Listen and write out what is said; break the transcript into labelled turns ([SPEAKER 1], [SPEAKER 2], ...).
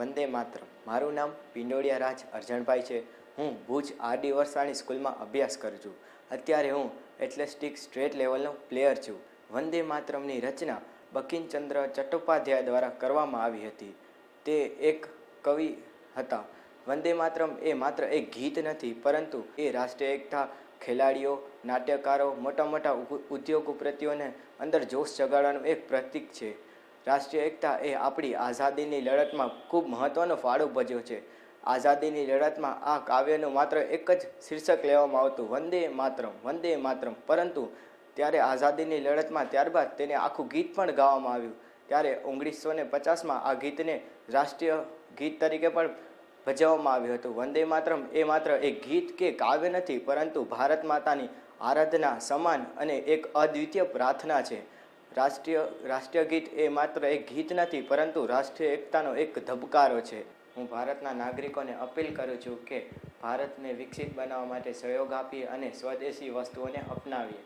[SPEAKER 1] વંદે માત્ર મારું નામ પિંડોળિયા રાજ અરજણભાઈ છે. હું ભુજ આરડી વરસાણી સ્કૂલમાં અભ્યાસ કરું છું. અત્યારે હું એથ્લેટિક સ્ટેટ લેવલનો પ્લેયર છું. વંદે માતરમની રચના બંકિમચંદ્ર ચટ્ટોપાધ્યાય દ્વારા કરવામાં આવી હતી. તે એક કવિ હતા. વંદે માતરમ એ માત્ર એક ગીત નથી, પરંતુ એ રાષ્ટ્રીય એકતા, ખેલાડીઓ, નાટ્યકારો, મોટા મોટા ઉદ્યોગ ઉદ્યોગપતિઓને અંદર જોશ જગાડવાનું એક પ્રતીક છે. રાષ્ટ્રીય એકતા એ આપણી આઝાદીની લડતમાં ખૂબ મહત્ત્વનો ફાળો ભજ્યો છે. આઝાદીની લડતમાં આ કાવ્યનું માત્ર એક જ શીર્ષક લેવામાં આવતું વંદે માતરમ વંદે માતરમ. પરંતુ ત્યારે આઝાદીની લડતમાં ત્યારબાદ તેને આખું ગીત પણ ગાવામાં આવ્યું. ત્યારે ઓગણીસો ને પચાસમાં આ ગીતને રાષ્ટ્રીય ગીત તરીકે પણ ભજવવામાં આવ્યું હતું. વંદે માતરમ એ માત્ર એક ગીત કે કાવ્ય નથી, પરંતુ ભારત માતાની આરાધના સમાન અને એક અદ્વિતીય પ્રાર્થના છે. રાષ્ટ્રીય રાષ્ટ્રીય ગીત એ માત્ર એક ગીત નથી, પરંતુ રાષ્ટ્રીય એકતાનો એક ધબકારો છે. હું ભારતના નાગરિકોને અપીલ કરું છું કે ભારતને વિકસિત બનાવવા માટે સહયોગ આપીએ અને સ્વદેશી વસ્તુઓને અપનાવીએ.